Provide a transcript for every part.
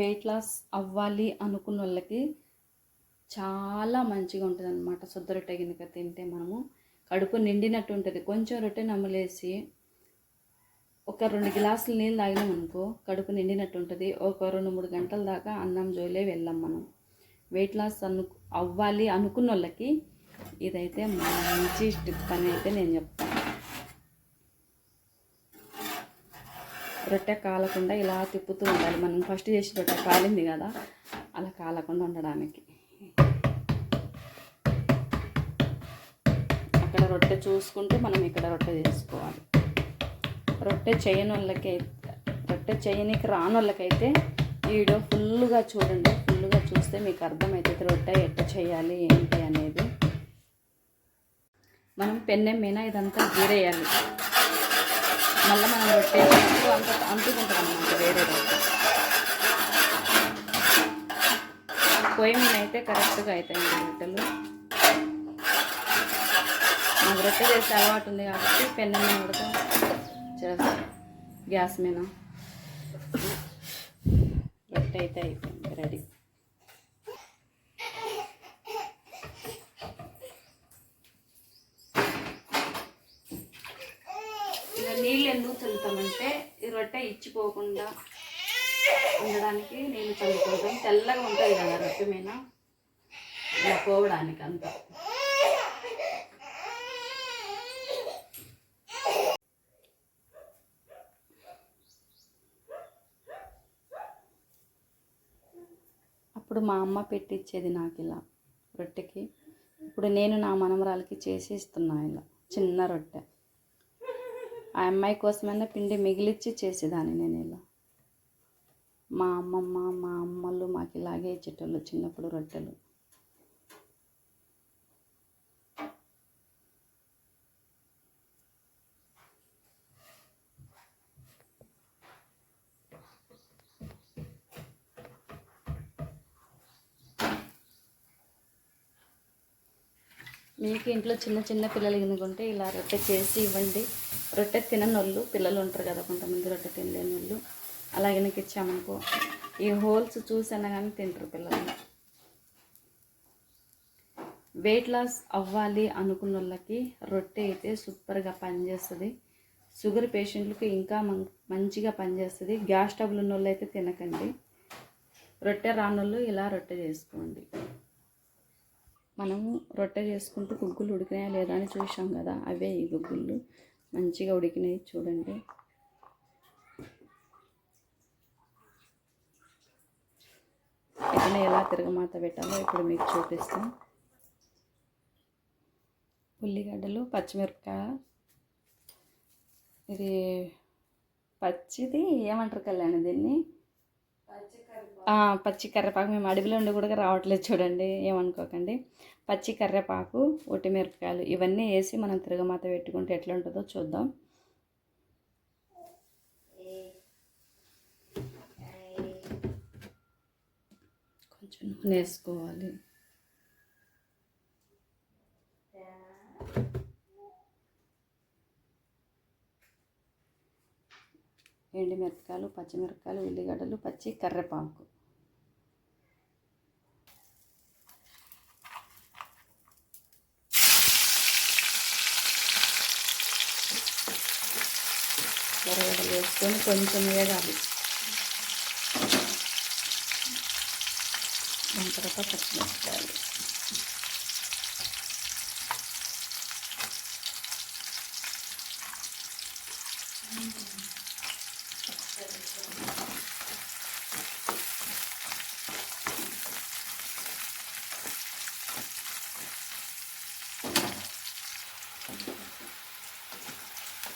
Weight loss అవ్వాలి అనుకున్న వాళ్ళకి చాలా మంచిగా ఉంటుంది అనమాట శుద్ధ రొట్టె గినక తింటే మనము కడుపు నిండినట్టు ఉంటుంది. కొంచెం రొట్టె నమ్మలేసి ఒక రెండు గ్లాసులు నీళ్ళు తాగినాం అనుకో కడుపు నిండినట్టు ఉంటుంది. ఒక రెండు మూడు గంటల దాకా అన్నం జోలే వెళ్ళాం మనం. వెయిట్ లాస్ అను అవ్వాలి అనుకున్న వాళ్ళకి ఇదైతే మంచి టిప్ అని అయితే నేను చెప్తాను రొట్టె కాలకుండా ఇలా తిప్పుతూ ఉండాలి. మనం ఫస్ట్ చేసి రొట్టె కాలింది కదా అలా కాలకుండా ఉండడానికి. అక్కడ రొట్టె చూసుకుంటూ మనం ఇక్కడ రొట్టె చేసుకోవాలి. రొట్టె చేయని వాళ్ళకి రొట్టె చేయనికి రాని వాళ్ళకైతే ఈ వీడియో ఫుల్గా చూడండి. ఫుల్గా చూస్తే మీకు అర్థమవుతుంది రొట్టె ఎట్ట చేయాలి ఏంటి అనేది. మనం పెన్నెం మీద ఇదంతా గీరేయాలి. మళ్ళీ మనం రొట్టె అంత అంటుకుంటాం అన్నమాట వేరే రొట్టె పొయ్యి మీద అయితే కరెక్ట్గా అవుతాయి రొట్టెలు. నాకు రొట్టె చేసే అలవాటు ఉంది కాబట్టి పెన్నెం మీద కూడా చేస్తాను గ్యాస్ మీద. రొట్టె అయితే అయిపోయింది రెడీ ఇలా నీళ్ళు ఎందుకు చల్లుతామంటే ఈ రొట్టె ఇచ్చిపోకుండా ఉండడానికి నీళ్ళు చల్లుకుంటాం. తెల్లగా ఉంటుంది కదా రొట్టె మీద. ఇలా పోవడానికి అంతా. అప్పుడు మా అమ్మ పెట్టించేది నాకు ఇలా రొట్టెకి. ఇప్పుడు నేను నా మనమరాలకి చేసి ఇస్తున్నా ఇలా చిన్న రొట్టె. ఆ అమ్మాయి కోసమైనా పిండి మిగిలిచ్చి చేసేదాన్ని నేను ఇలా. మా అమ్మమ్మ మా అమ్మలు మాకు ఇలాగే ఇచ్చేటోళ్ళు చిన్నప్పుడు రొట్టెలు. మీకు ఇంట్లో చిన్న చిన్న పిల్లలు ఎనుకుంటే ఇలా రొట్టె చేసి ఇవ్వండి. రొట్టె తిననోళ్ళు పిల్లలు ఉంటారు కదా కొంతమంది రొట్టె తినలేని వాళ్ళు అలాగే నాకు ఇచ్చామనుకో ఈ హోల్స్ చూసినా కానీ తింటారు పిల్లలు. వెయిట్ లాస్ అవ్వాలి అనుకున్న వాళ్ళకి రొట్టె అయితే సూపర్గా పనిచేస్తుంది. షుగర్ పేషెంట్లకు ఇంకా మంచిగా పనిచేస్తుంది. గ్యాస్ ట్రబుల్ ఉన్న వాళ్ళు అయితే తినకండి. రొట్టె రానోళ్ళు ఇలా రొట్టె చేసుకోండి. మనము రొట్టె చేసుకుంటూ గుగ్గులు ఉడికినాయా లేదా అని చూసాం కదా అవే ఈ గుగ్గులు మంచిగా ఉడికినాయి చూడండి. ఇట్లా ఎలా తిరగమాత పెట్టాలో ఇప్పుడు మీకు చూపిస్తాం. ఉల్లిగడ్డలు పచ్చిమిరపకాయ. ఇది పచ్చిది ఏమంటారు కళ్యాణి దీన్ని? పచ్చి కర్రేపాకు మేము అడవిలో ఉండి కూడా రావట్లేదు చూడండి ఏమనుకోకండి. పచ్చి కర్రేపాకు ఒట్టి మిరపకాయలు ఇవన్నీ వేసి మనం తిరగమాత పెట్టుకుంటే ఎట్లా ఉంటుందో చూద్దాం. కొంచెం నూనె వేసుకోవాలి. ఎండుమిరపకాయలు పచ్చిమిరపకాయలు ఉల్లిగడ్డలు పచ్చి కర్రెపాకు. ఎర్రగడ్డలు వేసుకొని కొంచెం వేగాలి. దాని తర్వాత పచ్చిమిరపకాయలు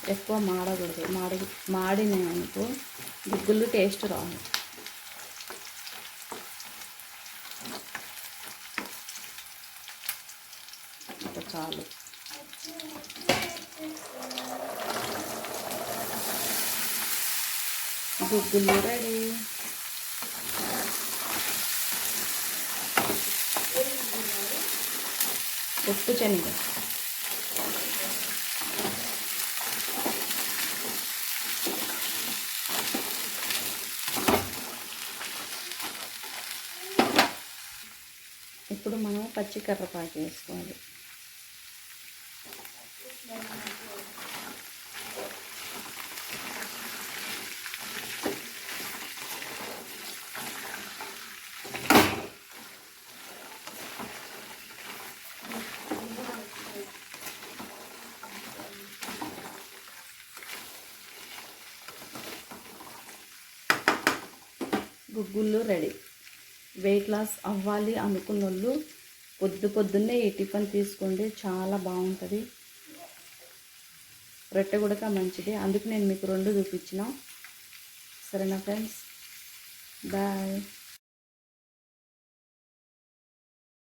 ఎక్కువ మాడకూడదు. మాడి మాడినాయి అనుకో గుగ్గులు టేస్ట్ రావు ఇంకా చాలు. గుగ్గులు రెడీ. ఉప్పు శనగ. మనం పచ్చికర్రపాకు వేసుకోవాలి. గుగ్గుళ్ళు రెడీ. వెయిట్ లాస్ అవ్వాలి అనుకున్న వాళ్ళు పొద్దు పొద్దున్నే ఈ టిఫిన్ తీసుకోండి చాలా బాగుంటుంది. రొట్టె కూడా మంచిది. అందుకు నేను మీకు రెండు చూపించిన. సరేనా ఫ్రెండ్స్? బాయ్.